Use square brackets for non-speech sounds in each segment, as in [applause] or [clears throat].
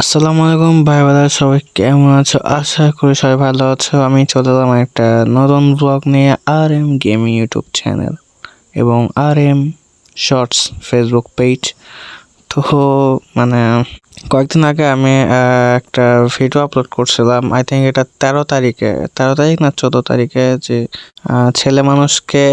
আসসালামু আলাইকুম ভাই বাদার সবাই কেমন আছো? আশা করি সবাই ভালো আছো। আমি চলে এলাম একটা নতুন ব্লগ নিয়ে R M gaming YouTube channel এবং R M shorts Facebook page তো মানে কয়েকদিন আগে আমি একটা ভিডিও আপলোড করছিলাম। আই থিঙ্ক এটা তেরো তারিখে, তেরো তারিখ না চোদ্দ তারিখে যে ছেলে মানুষকে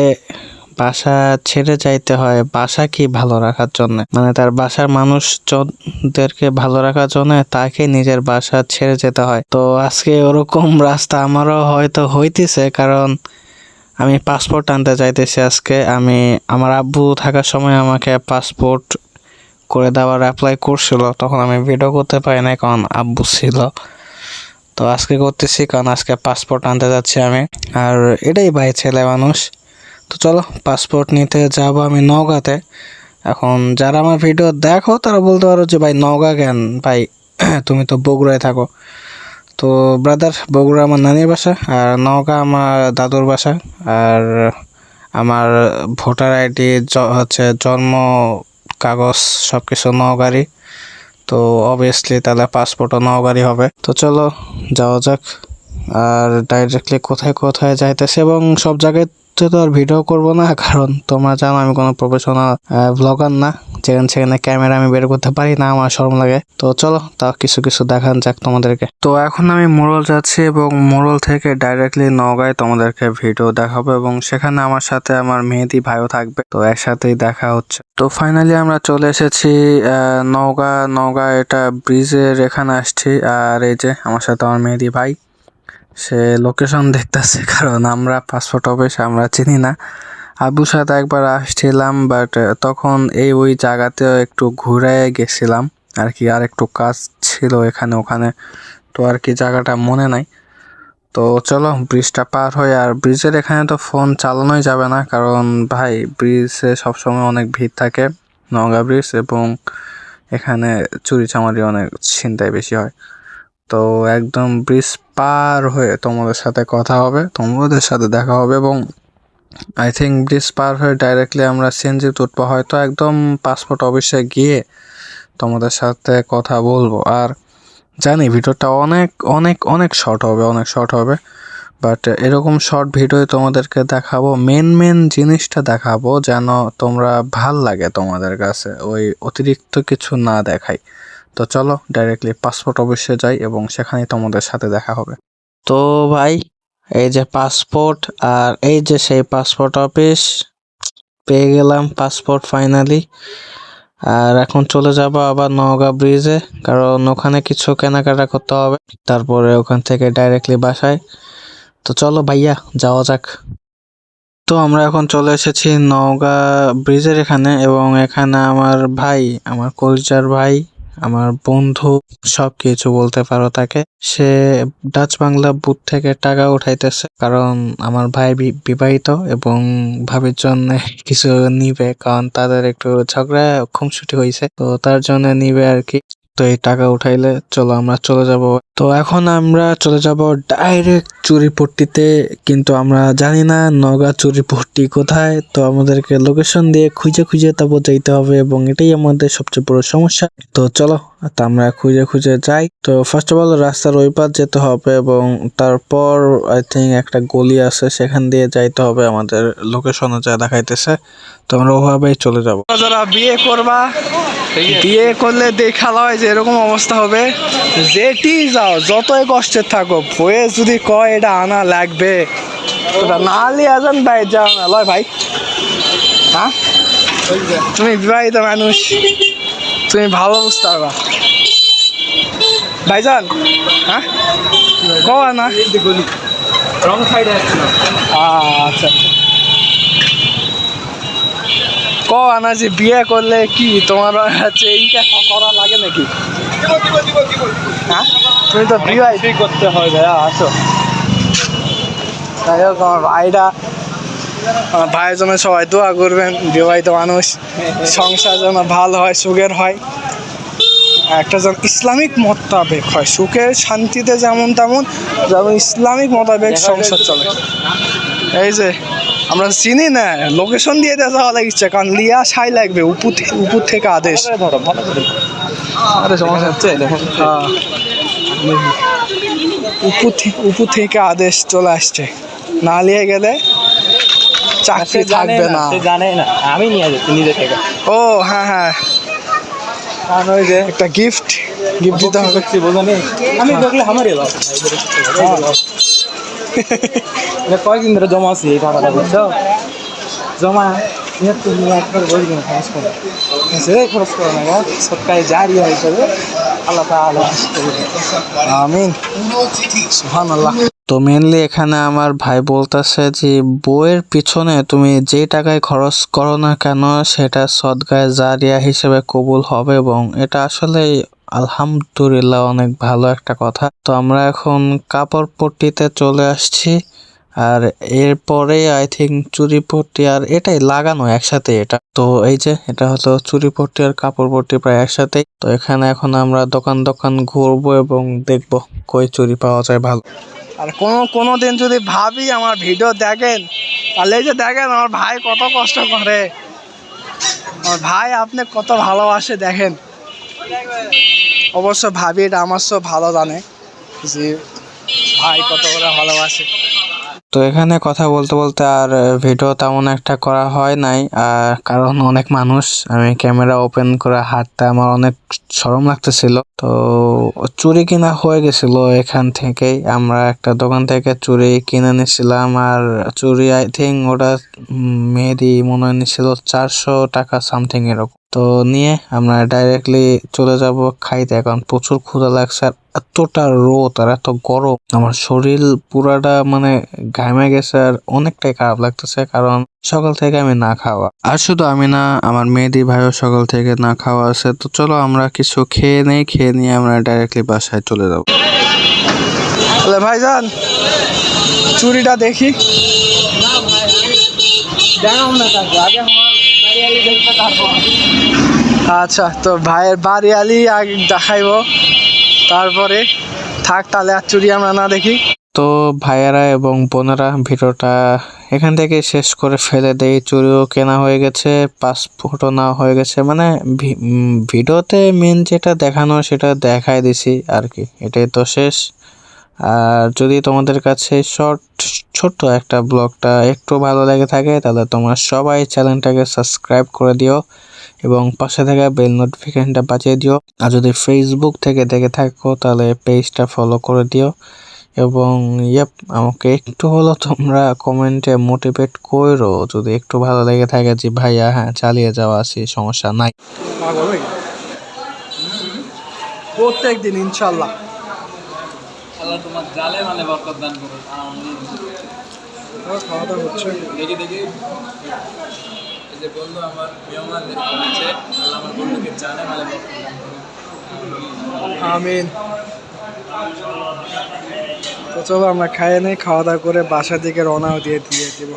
বাসা ছেড়ে যাইতে হয়, বাসা কি ভালো রাখার জন্য? মানে তার বাসার মানুষজনদেরকে ভালো রাখার জন্য তাকে নিজের বাসা ছেড়ে যেতে হয়। তো আজকে ওরকম রাস্তা আমারও হয়তো হইতেছে, কারণ আমি পাসপোর্ট আনতে চাইতেছি আজকে। আমি, আমার আব্বু থাকার সময় আমাকে পাসপোর্ট করে দেওয়ার অ্যাপ্লাই করছিল, তখন আমি ভিডিও করতে পারি না কারণ আব্বু ছিল। তো আজকে করতেছি, কারণ আজকে পাসপোর্ট আনতে যাচ্ছি আমি। আর এটাই ভাই, ছেলে মানুষ। তো চলো পাসপোর্ট নিতে যাব আমি নওগাঁতে। এখন যারা আমার ভিডিও দেখো, তারা বলতে পারো যে, ভাই, নওগাঁ কেন? ভাই, [clears throat] তুমি তো বগুড়ায় থাকো। তো ব্রাদার বগুড়া আমার নানির বাসা, আর নওগাঁ আমার দাদুর বাসা, আর আমার ভোটার আইডি হচ্ছে জন্ম কাগজ সব কিছু নওগাঁরই। তো অবভিয়াসলি তাহলে পাসপোর্টও নওগাঁরই হবে। তো চলো, যাওয়া যাক। আর ডাইরেক্টলি কোথায় কোথায় যাইতেছে এবং সব জায়গায় তো আর ভিডিও করব না, কারণ তোমরা জানো আমি কোনো প্রফেশনাল ব্লগার না। যেখানে সেখানে ক্যামেরা আমি বের করতে পারি না, আমার শরম লাগে। তো চলো তাও কিছু কিছু দেখান যাক তোমাদেরকে। তো এখন আমি মোরল যাচ্ছি এবং মোরল থেকে ডাইরেক্টলি নওগাঁয় তোমাদেরকে ভিডিও দেখাবো এবং সেখানে আমার সাথে আমার মেহেদি ভাইও থাকবে, তো একসাথেই দেখা হচ্ছে। তো ফাইনালি আমরা চলে এসেছি নওগাঁ নওগাঁ এটা ব্রিজের এখানে আসছি, আর এই যে আমার সাথে আমার মেহেদি ভাই। সে লোকেশন দেখতেছে, কারণ আমরা পাসপোর্ট অফিস আমরা চিনি না। আবুর সাথে একবার আসছিলাম বাট তখন এই ওই জায়গাতে একটু ঘুরে গেছিলাম। আর কি, আর একটু কাজ ছিল এখানে, ওখানে। তো আর কি, জায়গাটা মনে নাই। তো চলো ব্রিজটা পার হয়ে আর ব্রিজের এখানে তো ফোন চালানোই যাবে না, কারণ ভাই ব্রিজে সবসময় অনেক ভিড় থাকে, নওগাঁ ব্রিজ এবং এখানে চুরি চামারি অনেক ছিনতাই বেশি হয়। তো একদম ব্রিজ পার হয়ে তোমাদের সাথে কথা হবে, তোমাদের সাথে দেখা হবে এবং আই থিঙ্ক ব্রিজ পার হয়ে ডাইরেক্টলি আমরা সিএনজি উঠবো হয়তো একদম পাসপোর্ট অফিসে গিয়ে তোমাদের সাথে কথা বলব। আর জানি ভিডিওটা অনেক অনেক অনেক শর্ট হবে, অনেক শর্ট হবে। বাট এরকম শর্ট ভিডিও তোমাদেরকে দেখাবো। মেন মেন জিনিসটা দেখাবো যেন তোমরা ভালো লাগে তোমাদের কাছে। ওই অতিরিক্ত কিছু না দেখাই। তো চলো ডাইরেক্টলি পাসপোর্ট অফিসে যাই এবং সেখানেই তোমাদের সাথে দেখা হবে। তো ভাই, এই যে পাসপোর্ট আর এই যে সেই পাসপোর্ট অফিস পেয়ে গেলাম পাসপোর্ট ফাইনালি আর এখন চলে যাব আবার নওগাঁ ব্রিজে কারণ ওখানে কিছু কেনাকাটা করতে হবে। তারপরে ওখান থেকে ডাইরেক্টলি বাসায়। তো চলো ভাইয়া, যাওয়া যাক। তো আমরা এখন চলে এসেছি নওগাঁ ব্রিজের এখানে এবং এখানে আমার ভাই, আমার কলচার ভাই আমার বন্ধু সব কিছু বলতে পারো তাকে। সে ডাচ বাংলা বুথ থেকে টাকা উঠাইতেছে। কারণ আমার ভাই বিবাহিত এবং ভাবির জন্য [laughs] কিছু নিবে। কারণ তাদের একটু ঝগড়া খুমসুটি হয়েছে তো তার জন্য নিবে আর কি। তো এই টাকা উঠাইলে চলো আমরা চলে যাব। তো এখন আমরা চলে যাব ডাইরেক্ট চুরিপট্টিতে, কিন্তু আমরা জানি না নগা চুরিপট্টি কোথায়। তো আমাদেরকে লোকেশন দিয়ে খুঁজে খুঁজে তারপর যাইতে হবে এবং এটাই আমাদের সবচেয়ে বড় সমস্যা। তো চলো, তো আমরা খুঁজে খুঁজে যাই। তো ফার্স্ট অফ অল রাস্তার ওই পার যেতে হবে এবং তারপর আই থিঙ্ক একটা গলি আছে, সেখান দিয়ে যাইতে হবে আমাদের লোকেশনে যা দেখাইতেছে। তো ওভাবে চলে যাব। যারা বিয়ে করবা বিয়ে করলে দেখালা হয় যে এরকম অবস্থা হবে। যেটি যাও যতই কষ্টের থাকো বয়ে যদি কয় এটা আনা লাগবে। না লিয়ে যান ভাই যাও না লয় ভাই। হ্যাঁ? তুমি বিবাহিত মানুষ। তুমি ভালো বুঝতে পারবা ভাইজান হ্যাঁ? কও না রং সাইডে আসছিল আচ্ছা। আনা যে বিয়ে করলে কি তোমার হচ্ছে এইটা করা লাগে নাকি? হ্যাঁ? তুমি তো ঠিক করতে হয় ভাইয়া আসো। যাই হোক আমার ভাইটা আমার ভাইয়ের জন্য সবাই দোয়া করবেন বিবাহিত মানুষ সংসার যেন ভালো হয় সুখের হয়। একটা যেন ইসলামিক মোতাবেক হয় সুখের শান্তিতে যেমন তেমন যেমন ইসলামিক মোতাবেক সংসার চলে। এই যে আমরা চিনি না। লোকেশন দিয়ে দেওয়া যাওয়া লাগিচ্ছে কারণ লিয়া সাই লাগবে উপর থেকে উপর থেকে আদেশ। আরে সমস্যা হচ্ছে হ্যাঁ। উপর থেকে উপর থেকে আদেশ চলে আসছে। না লিয়ে গেলে চাকরি থাকবে না জানে না। আমি নিয়ে যাচ্ছি নিজে থেকে। ও হ্যাঁ হ্যাঁ। কারণ ওই যে একটা গিফট গিফট দিতে হবে। আমি দেখলে আমারই লস এটা কয়েকদিন ধরে জমা আছি এই টাকাটা, বুঝছ? জমা তো মেনলি এখানে আমার ভাই বলতেছে যে, বইয়ের পিছনে তুমি যে টাকায় খরচ করো না কেন, সেটা সদগায় জারিয়া হিসেবে কবুল হবে এবং এটা আসলে আলহামদুলিল্লাহ, অনেক ভালো একটা কথা। তো আমরা এখন কাপড় পট্টিতে চলে আসছি। আর এরপরে আই থিঙ্ক চুরি পট্টি আর এটাই লাগানো একসাথে এটা। তো এই যে, এটা হলো চুরি পট্টি আর কাপড় পট্টি প্রায় একসাথে। তো এখানে এখন আমরা দোকান দোকান ঘুরবো এবং দেখব কই চুরি পাওয়া যায় ভালো। আর কোনো কোনো দিন যদি ভাবি আমার ভিডিও দেখেন, তাহলে এই যে দেখেন আমার ভাই কত কষ্ট করে। আমার ভাই আপনি কত ভালোবাসে দেখেন। অবশ্য ভাবি এটা আমার সব ভালো জানে যে ভাই কত করে ভালোবাসে। তো এখানে কথা বলতে বলতে আর ভিডিও তেমন একটা করা হয় নাই, আর কারণ অনেক মানুষ, আমি ক্যামেরা ওপেন করে হাঁটতে আমার অনেক শরম লাগতেছিল। তো চুরি কিনা হয়ে গেছিল এখান থেকেই, আমরা একটা দোকান থেকে চুরি কিনে নিয়েছিলাম, আর চুরি আই থিঙ্ক ওটা মেহেদি মনে হয় নিছিল চারশো টাকা সামথিং এরকম। তো নিয়ে আমরা ডাইরেক্টলি চলে যাব খাইতে। এখন প্রচুর ক্ষুধা লাগছে আর এতটা রোদ আর এত গরম। আমার শরীর পুরাটা মানে ঘামে গেছে আর অনেকটাই খারাপ লাগতেছে কারণ সকাল থেকে আমি না খাওয়া। আর শুধু আমি না আমার মেয়েদি ভাইও সকাল থেকে না খাওয়া আছে। তো চলো আমরা কিছু খেয়ে নেই খেয়ে নিয়ে আমরা ডাইরেক্টলি বাসায় চলে যাব। তাহলে ভাইজান চুরিটা দেখি। না আগে আমার আচ্ছা তো ভাইয়ের বাড়ি আলি আগে দেখাইবো। তারপরে থাক তাহলে আর চুরি আমরা না দেখি। তো ভাইয়েরা এবং বোনেরা, ভিডিওটা এখান থেকে শেষ করে ফেলে দেই। চুরিও কেনা হয়ে গেছে, পাসপোর্টও না হয়ে গেছে। মানে ভিডিওতে মেন যেটা দেখানো সেটা দেখাই দিছি আর কি। এটাই তো শেষ। আর যদি তোমাদের কাছে শর্ট ছোট্ট একটা ব্লগটা একটু ভালো লেগে থাকে, তাহলে তোমরা সবাই চ্যানেলটাকে সাবস্ক্রাইব করে দিও এবং পাশে থাকা বেল নোটিফিকেশনটা বাজিয়ে দিও। আর যদি ফেসবুক থেকে দেখে থাকো, তাহলে পেজটা ফলো করে দিও। এবং ইয়াপ আমাকে একটু হলো তোমরা কমেন্টে মোটিভেট করো। যদি একটু ভালো লেগে থাকে যে, ভাইয়া হ্যাঁ চালিয়ে যাওয়া আছে সমস্যা নাই। প্রত্যেক দিন ইনশাল্লাহ আল্লাহ তোমার জালে মানে বরকত দান করো। আমিন খাওয়া দাওয়া হচ্ছে। দেখি দেখি। এই যে বন্ধু আমার মেহমানদের আছে আল্লাহ আমার বন্ধুকে জালে মানে বরকত দান করো আমিন। তো চলো আমরা খাইয়ে নেই খাওয়া দাওয়া করে বাসার দিকে রওনা দিয়ে দিয়ে দিব।